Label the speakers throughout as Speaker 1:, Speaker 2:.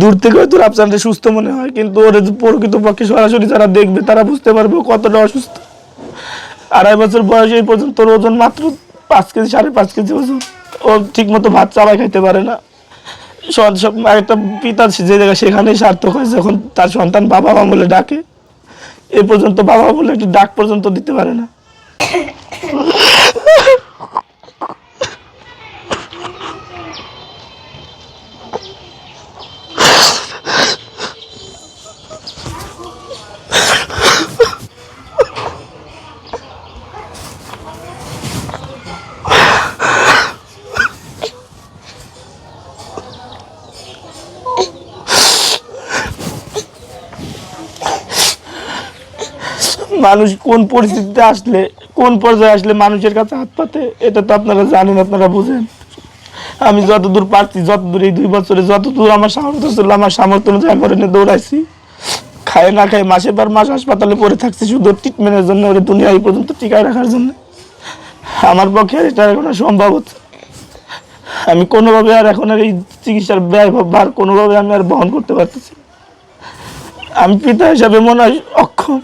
Speaker 1: দূর থেকে হয়তো রাফসানটা সুস্থ মনে হয়, কিন্তু ওর প্রকৃত পক্ষে সরাসরি যারা দেখবে, তারা বুঝতে পারবে কতটা অসুস্থ। আড়াই বছর বয়স এই পর্যন্ত ওর ওজন মাত্র পাঁচ কেজি, সাড়ে পাঁচ কেজি ওজন। ও ঠিক মতো ভাত চাবাই খাইতে পারে না। একটা পিতা যে জায়গায় সেখানেই সার্থক হয় যখন তার সন্তান বাবা মা বলে ডাকে, এ পর্যন্ত বাবা বলে একটি ডাক পর্যন্ত দিতে পারে না। মানুষ কোন পরিস্থিতিতে আসলে, কোন পর্যায়ে আসলে মানুষের কাছে হাত পাতে, এটা তো আপনারা জানেন, আপনারা বুঝেন। আমি যতদূর পারছি, যতদূর এই দুই বছরে, যতদূর আমার সামর্থ্য ছিল আমার সামর্থ্য অনুযায়ী ওরে নিয়ে দৌড়াইছি। খায় না খায় মাসের পর মাস হাসপাতালে পড়ে থাকছি, শুধু ট্রিটমেন্টের জন্য, ওরে দুনিয়া এই পর্যন্ত টিকায় রাখার জন্য। আমার পক্ষে এটা এখন সম্ভব হচ্ছে। আমি কোনোভাবে আর এখন আর এই চিকিৎসার ব্যয় ভার কোনোভাবে আমি আর বহন করতে পারতেছি আমি পিতা হিসাবে মনে হয় অক্ষম।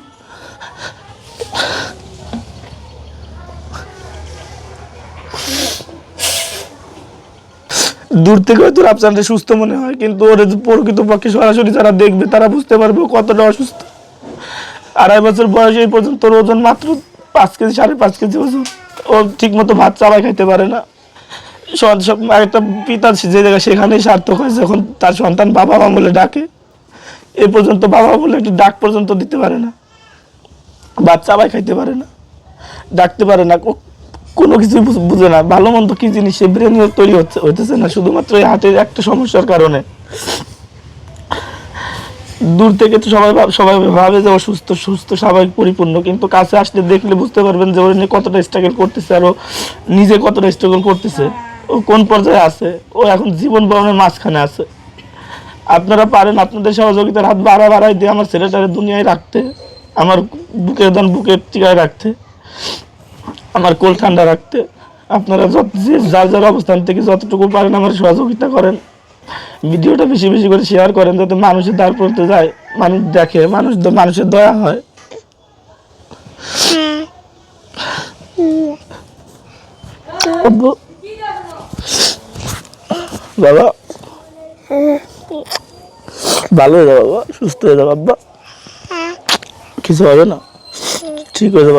Speaker 1: দূর থেকে হয়তো রাফসানটা সুস্থ মনে হয়, কিন্তু ওর প্রকৃত পক্ষে সরাসরি যারা দেখবে, তারা বুঝতে পারবে কতটা অসুস্থ। আড়াই বছর বয়স এই পর্যন্ত ওর ওজন মাত্র পাঁচ কেজি, সাড়ে পাঁচ কেজি ওজন। ও ঠিক মতো ভাত, চাবাই খাইতে পারে না। একটা পিতা যে জায়গায় সেখানেই সার্থক হয়, যখন তার সন্তান বাবা মা বলে ডাকে, এ পর্যন্ত বাবা বলে একটি ডাক পর্যন্ত দিতে পারে না। ভাত, চাবাই খাইতে পারে না। ডাকতে পারে না। কোনো কিছু বুঝে না। ভালো মন্দ কি জিনিস? সে ব্রেন তৈরি হচ্ছে হইতেছে না। শুধুমাত্র এই হার্টের একটা সমস্যার কারণে। দূর থেকে তো সবাই সবাই ভাবে যে ও সুস্থ সুস্থ, স্বাভাবিক, পরিপূর্ণ। কিন্তু কাছে আসলে দেখলে বুঝতে পারবেন যে ওর নিয়ে কতটা স্ট্রাগল করতেছে আর ও নিজে কতটা স্ট্রাগল করতেছে। ও কোন পর্যায়ে আছে? ও এখন জীবন বরণের মাঝখানে আছে। আপনারা পারেন আপনাদের সহযোগিতার হাত বাড়া বাড়াই দিয়ে আমার ছেলেটারে দুনিয়ায় রাখতে। আমার বুকের দান বুকের টিকায় রাখতে। আমার কোল ঠান্ডা রাখতে আপনারা যত যে যার যার অবস্থান থেকে যতটুকু পারেন আমার সহযোগিতা করেন। ভিডিওটা বেশি বেশি করে শেয়ার করেন যাতে মানুষের দ্বার পড়তে যায়, মানুষ দেখে, মানুষ মানুষের দয়া হয়। বাবা। ভালো হয়ে যাব বাবা, সুস্থ হয়ে যাব আব্বা কিছু হবে না। ঠিক হয়ে যাব